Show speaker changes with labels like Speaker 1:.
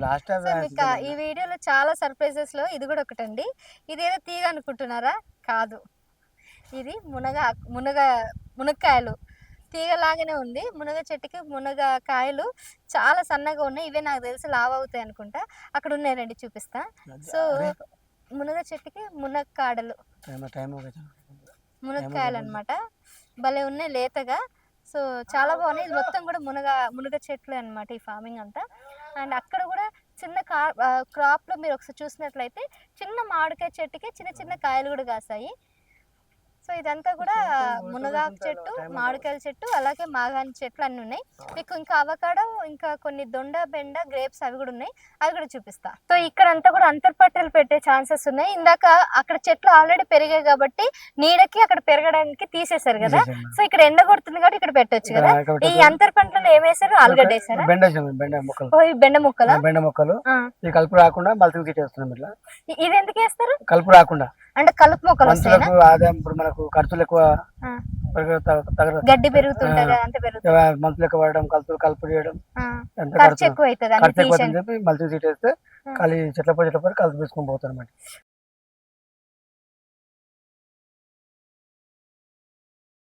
Speaker 1: Last
Speaker 2: so మీకు ఆ- ఈ వీడియోలో చాలా సర్ప్రైజెస్లో ఇది కూడా ఒకటండి. ఇదేదో తీగ అనుకుంటున్నారా? కాదు. ఇది మునగ మునగ మునక్కాయలు. తీగలాగానే ఉంది. మునగ చెట్టుకి మునగ కాయలు చాలా సన్నగా ఉన్నాయి. ఇవే నాకు తెలిసి లావ్ అవుతాయి అనుకుంటా. అక్కడ ఉన్నాయి రండి చూపిస్తా. సో మునగ చెట్టుకి మునక్కాడలు. మునక్కాయలు అనమాట భలే ఉన్నాయి లేతగా. సో చాలా బాగున్నాయి. ఇది మొత్తం కూడా మునగ మునగ చెట్లు అన్నమాట ఈ ఫార్మింగ్ అంతా. అండ్ అక్కడ కూడా చిన్న కా క్రాప్లో మీరు ఒకసారి చూసినట్లయితే చిన్న మామిడికాయ చెట్టుకి చిన్న చిన్న కాయలు కూడా కాసాయి. సో ఇదంతా కూడా మునగాకు చెట్టు మామిడికాయల చెట్టు అలాగే మాగాని చెట్లు అన్నీ ఉన్నాయి. మీకు ఇంకా అవకాడో ఇంకా కొన్ని దొండ బెండ గ్రేప్స్ అవి కూడా ఉన్నాయి. అవి కూడా చూపిస్తా. సో ఇక్కడ అంతా కూడా అంతర్పట్టలు పెట్టే ఛాన్సెస్ ఉన్నాయి. ఇందాక అక్కడ చెట్లు ఆల్రెడీ పెరిగాయి కాబట్టి నీడకి అక్కడ పెరగడానికి తీసేశారు కదా. సో ఇక్కడ ఎండ కొడుతుంది కాబట్టి ఇక్కడ పెట్టొచ్చు కదా. ఈ అంతర్ పంటలు ఏమేసారు ఆలుగడ్డ వేసారా
Speaker 1: బెండ మొక్కలు.
Speaker 2: బెండ ముక్కల?
Speaker 1: బెండ మొక్కలు. ఈ కలుపు రాకుండా మల్చింగ్ సీట్ వేస్తున్నాం ఇట్లా.
Speaker 2: ఇది ఎందుకు వేస్తారు?
Speaker 1: కలుపు రాకుండా.
Speaker 2: అంటే కలుపు మొక్కలు
Speaker 1: మనుషులకు ఆదాయం ఇప్పుడు మనకు ఖర్చులు ఎక్కువ
Speaker 2: గడ్డి పెరుగుతుంది.
Speaker 1: ఎక్కువ పడడం కలుపులు కలుపు చేయడం
Speaker 2: ఖర్చు ఎక్కువ అవుతుంది
Speaker 1: ఖర్చు ఎక్కువ చెప్పి సీట్ వేస్తే ఖాళీ చెట్ల పై చెట్ల పై కలుపు తీసుకొని పోతారు అన్నమాట.